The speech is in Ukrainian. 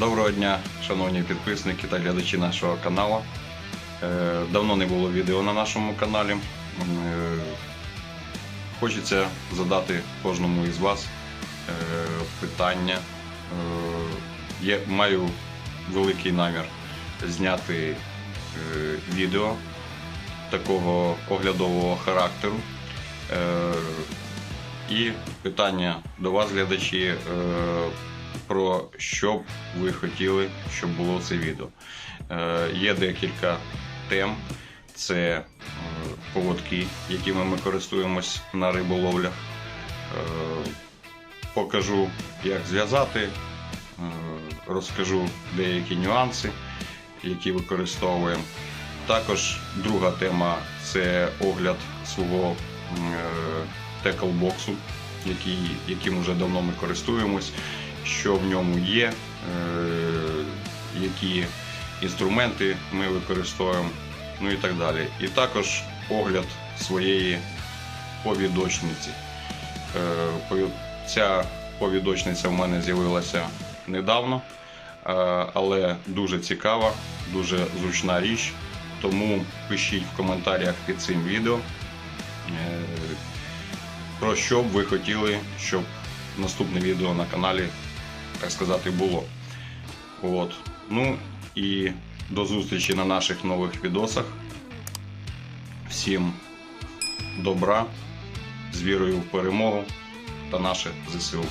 Доброго дня, шановні підписники та глядачі нашого каналу. Е, Давно не було відео на нашому каналі. Е, Хочеться задати кожному із вас е, питання. Я маю великий намір зняти відео такого оглядового характеру. І питання до вас, глядачі, про що б ви хотіли, щоб було це відео. Е, Є декілька тем. Це е, поводки, якими ми користуємось на риболовлях. Е, Покажу, як зв'язати, розкажу деякі нюанси, які використовуємо. Також друга тема це огляд свого теклбоксу, яким вже давно ми користуємось, що в ньому є, е, які інструменти ми використовуємо, ну і так далі. І також огляд своєї повідочниці. Е, Ця повідочниця в мене з'явилася недавно, е, але дуже цікава, дуже зручна річ. Тому пишіть в коментарях під цим відео, про що б ви хотіли, щоб наступне відео на каналі, так сказати, було. От. Ну і до зустрічі на наших нових відосах. Всім добра, з вірою в перемогу та наше ЗСУ.